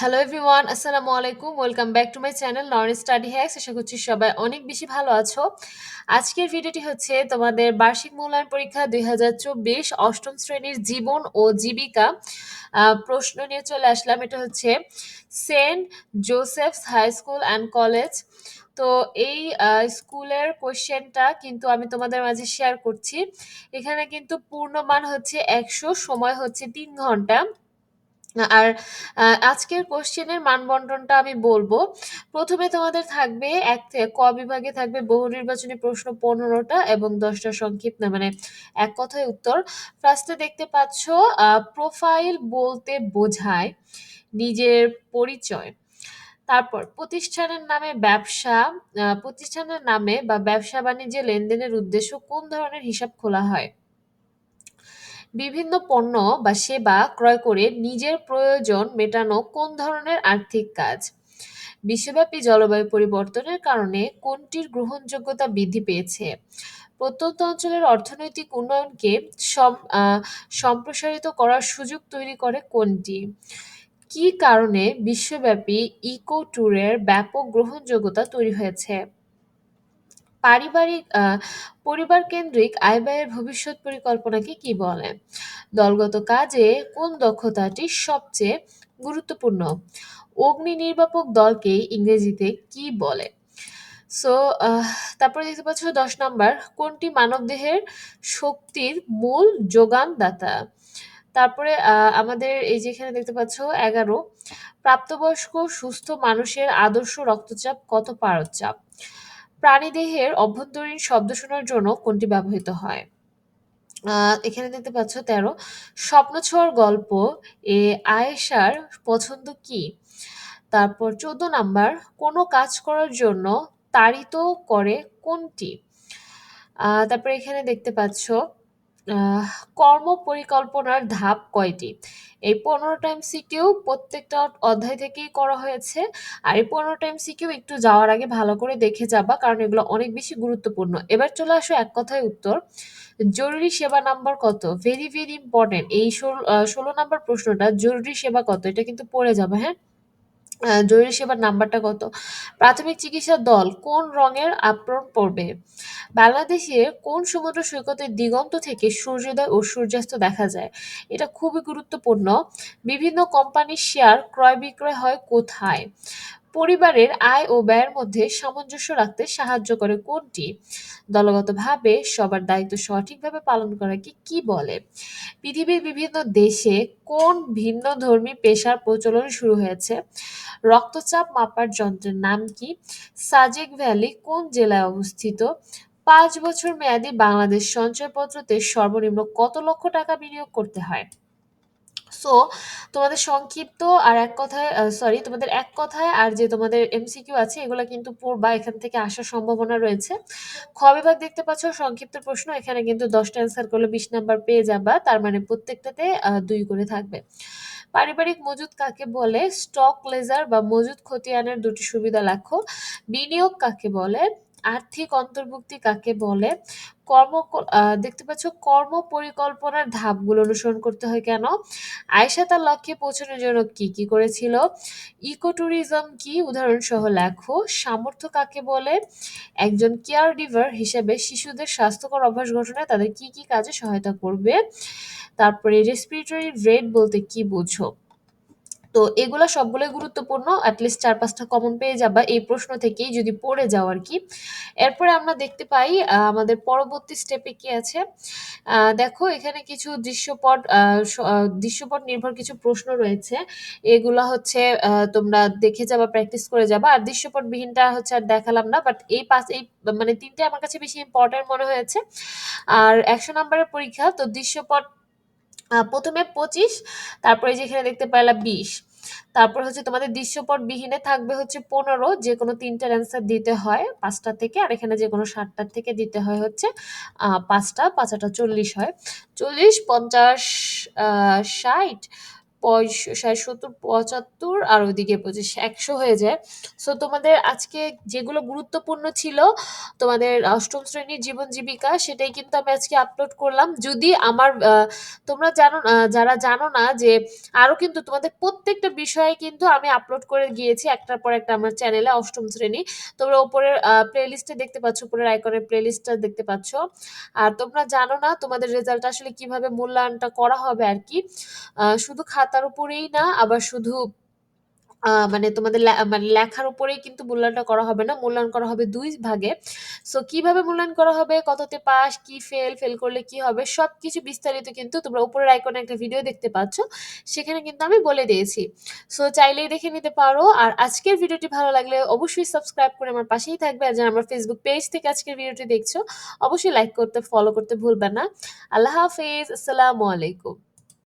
Hello everyone আসসালামু আলাইকুম welcome back to my channel non study hacks আশা করছি সবাই অনেক বেশি ভালো আছো। আজকের ভিডিওটি হচ্ছে তোমাদের বার্ষিক মূল্যায়ন পরীক্ষা দুই অষ্টম শ্রেণির জীবন ও জীবিকা। প্রশ্ন নিয়ে চলে আসলাম। এটা হচ্ছে Saint Joseph's high school and college. তো এই স্কুলের কোয়েশ্চেনটা কিন্তু আমি তোমাদের মাঝে শেয়ার করছি। এখানে কিন্তু পূর্ণমান হচ্ছে একশো, সময় হচ্ছে তিন ঘণ্টা। আর আজকের কোশ্চেনের মানবন্টনটা আমি বলব। প্রথমে তোমাদের থাকবে এক ক বিভাগে থাকবে বহু নির্বাচনী প্রশ্ন পনেরোটা এবং দশটা সংক্ষিপ্ত মানে এক কথায় উত্তর। ফার্স্টে দেখতে পাচ্ছ প্রোফাইল বলতে বোঝায় নিজের পরিচয়। তারপর, প্রতিষ্ঠানের নামে ব্যবসা প্রতিষ্ঠানের নামে বা ব্যবসা বাণিজ্যে লেনদেনের উদ্দেশ্য কোন ধরনের হিসাব খোলা হয়? বিভিন্ন পণ্য বা সেবা ক্রয় করে নিজের প্রয়োজন মেটানো কোন ধরনের আর্থিক কাজ? বিশ্বব্যাপী জলবায়ু পরিবর্তনের কারণে কোনটির গ্রহণযোগ্যতা বৃদ্ধি পেয়েছে? প্রত্যন্ত অঞ্চলের অর্থনৈতিক উন্নয়নকে সম- সম্প্রসারিত করার সুযোগ তৈরি করে কোনটি? কি কারণে বিশ্বব্যাপী ইকো ট্যুরের ব্যাপক গ্রহণযোগ্যতা তৈরি হয়েছে? পারিবারিক আহ, পরিবার কেন্দ্রিক আয় ব্যয়ের ভবিষ্যৎ পরিকল্পনাকে কি বলে? দলগত কাজে কোন দক্ষতাটি সবচেয়ে গুরুত্বপূর্ণ? অগ্নি নির্বাপক দলকে ইংরেজিতে কি বলে? সো তারপরে দেখতে পাচ্ছ দশ নাম্বার কোনটি মানবদেহের শক্তির মূল যোগানদাতা? তারপরে আহ, আমাদের এই যেখানে দেখতে পাচ্ছ এগারো প্রাপ্তবয়স্ক সুস্থ মানুষের আদর্শ রক্তচাপ কত পারদ চাপ? প্রাণীদেহের অভ্যন্তরীণ শব্দ শোনার জন্য কোনটি ব্যবহৃত হয়? এখানে দেখতে পাচ্ছ তেরো। স্বপ্ন ছোঁয়ার গল্প এ আয়েশার পছন্দ কি? তারপর চোদ্দ নাম্বার, কোনো কাজ করার জন্য তাড়িত করে কোনটি? তারপর এখানে দেখতে পাচ্ছ কর্ম পরিকল্পনার ধাপ কয়টি? এই পনেরোটা এমসিকিউ প্রত্যেকটা অধ্যায় থেকেই করা হয়েছে। আর এই পনেরোটা এমসিকিউ একটু যাওয়ার আগে ভালো করে দেখে যাবা, কারণ এগুলো অনেক বেশি গুরুত্বপূর্ণ। এবার চলে আসো এক কথায় উত্তর। জরুরি সেবা নাম্বার কত? ভেরি ভেরি ইম্পর্টেন্ট এই ষোলো নাম্বার প্রশ্নটা, জরুরি সেবা কত? এটা কিন্তু পড়ে যাবে হ্যাঁ? জরুরি সেবার নাম্বারটা কত? প্রাথমিক চিকিৎসা দল কোন রঙের আপ্রণ পড়বে বাংলাদেশে কোন সমুদ্র সৈকতের দিগন্ত থেকে সূর্যোদয় ও সূর্যাস্ত দেখা যায়? এটা খুবই গুরুত্বপূর্ণ। বিভিন্ন কোম্পানির শেয়ার ক্রয় বিক্রয় হয় কোথায়? পরিবারের আয় ও ব্যয়ের মধ্যে সামঞ্জস্য রাখতে সাহায্য করে কোনটি? দলগতভাবে সবার দায়িত্ব সঠিকভাবে পালন করাকে কি বলে? পৃথিবীর বিভিন্ন দেশে কোন ভিন্ন ধর্মী পেশার প্রচলন শুরু হয়েছে? রক্তচাপ মাপার যন্ত্রের নাম কি? সাজেক ভ্যালি কোন জেলায় অবস্থিত? পাঁচ বছর মেয়াদী বাংলাদেশ সঞ্চয়পত্রতে সর্বনিম্ন কত লক্ষ টাকা বিনিয়োগ করতে হয়? সো তোমাদের সংক্ষিপ্ত আর এক কথায় সরি তোমাদের এক কথায় আর যে তোমাদের এমসিকিউ আছে, এগুলো কিন্তু পড়বা এখান থেকে আসার সম্ভাবনা রয়েছে। খ বিভাগ দেখতে পাচ্ছ, সংক্ষিপ্ত প্রশ্ন, এখানে কিন্তু দশটা অ্যান্সার করলে বিশ নাম্বার পেয়ে যাবা, তার মানে প্রত্যেকটাতে দুই করে থাকবে। পারিবারিক মজুদ কাকে বলে? স্টক লেজার বা মজুদ খতিয়ানের দুটি সুবিধা লেখো বিনিয়োগ কাকে বলে? আর্থিক অন্তর্ভুক্তি কাকে বলে? কর্ম দেখতে পাচ্ছ, কর্ম পরিকল্পনার ধাপগুলো অনুসরণ করতে হয় কেন? আয়েশা তার লক্ষ্যে পৌঁছানোর জন্য কি কি করেছিল? ইকো ট্যুরিজম কি? উদাহরণ সহ লেখো। সামর্থ্য কাকে বলে? একজন কেয়ার গিভার হিসেবে শিশুদের স্বাস্থ্যকর অভ্যাস গঠনে তাদের কি কি কাজে সহায়তা করবে? তারপরে রেসপিরেটরি রেট বলতে কি বোঝো? তো এগুলো সবগুলোই গুরুত্বপূর্ণ অ্যাটলিস্ট চার পাঁচটা কমন পেয়ে যাবা এই প্রশ্ন থেকেই যদি পড়ে যাও আর কি। এরপরে আমরা দেখতে পাই আমাদের পরবর্তী স্টেপে কি আছে? দেখো এখানে কিছু দৃশ্যপট দৃশ্যপট নির্ভর কিছু প্রশ্ন রয়েছে। এগুলা হচ্ছে তোমরা দেখে যাবা প্র্যাকটিস করে যাবা। আর দৃশ্যপট বিহীনটা হচ্ছে আর দেখালাম না বাট এই পাঁচ, এই মানে তিনটে আমার কাছে বেশি ইম্পর্টেন্ট মনে হয়েছে। আর একশো নম্বরের পরীক্ষা, তো দৃশ্যপট প্রথমে পঁচিশ, তারপরে যেখানে দেখতে পেলাম বিশ। তারপর হচ্ছে তোমাদের দৃশ্যপট বিহীনে থাকবে হচ্ছে পনেরো যে কোনো তিনটার অ্যান্সার দিতে হয় পাঁচটা থেকে, আর এখানে যে কোনো সাতটার থেকে দিতে হয় হচ্ছে পাঁচটা পাঁচটা চল্লিশ হয়। চল্লিশ, পঞ্চাশ ষাট ষাট, সত্তর, ৭৫ আর ওইদিকে পঁচিশ একশো হয়ে যায়। সো তোমাদের আজকে যেগুলো গুরুত্বপূর্ণ ছিল তোমাদের অষ্টম শ্রেণির জীবন জীবিকা সেটাই কিন্তু আমি আজকে আপলোড করলাম। যদি আমার তোমরা জানো যারা জানো না যে আরও কিন্তু তোমাদের প্রত্যেকটা বিষয়ে কিন্তু আমি আপলোড করে গিয়েছি একটার পর একটা আমার চ্যানেলে অষ্টম শ্রেণি। তোমরা উপরের আ প্লেলিস্টে দেখতে পাচ্ছ, উপরের আইকনের প্লেলিস্টটা দেখতে পাচ্ছ। আর তোমরা জানো না তোমাদের রেজাল্ট আসলে কীভাবে মূল্যায়নটা করা হবে আরকি। আ শুধু খাতার উপরেই না আবার শুধু মানে তোমাদের মানে লেখার উপরেই কিন্তু মূল্যায়নটা করা হবে না। মূল্যায়ন করা হবে দুই ভাগে। সো কীভাবে মূল্যায়ন করা হবে, কততে পাস, কি ফেল, ফেল করলে কি হবে সবকিছু বিস্তারিত কিন্তু তোমরা উপরের আইকনে একটা ভিডিও দেখতে পাচ্ছ। সেখানে কিন্তু আমি বলে দিয়েছি। সো চাইলেই দেখে নিতে পারো। আর আজকের ভিডিওটি ভালো লাগলে অবশ্যই সাবস্ক্রাইব করে আমার পাশেই থাকবে। আর যারা আমার ফেসবুক পেজ থেকে আজকের ভিডিওটি দেখছ অবশ্যই লাইক করতে, ফলো করতে ভুলবে না। আল্লাহ হাফেজ। আসসালামু আলাইকুম।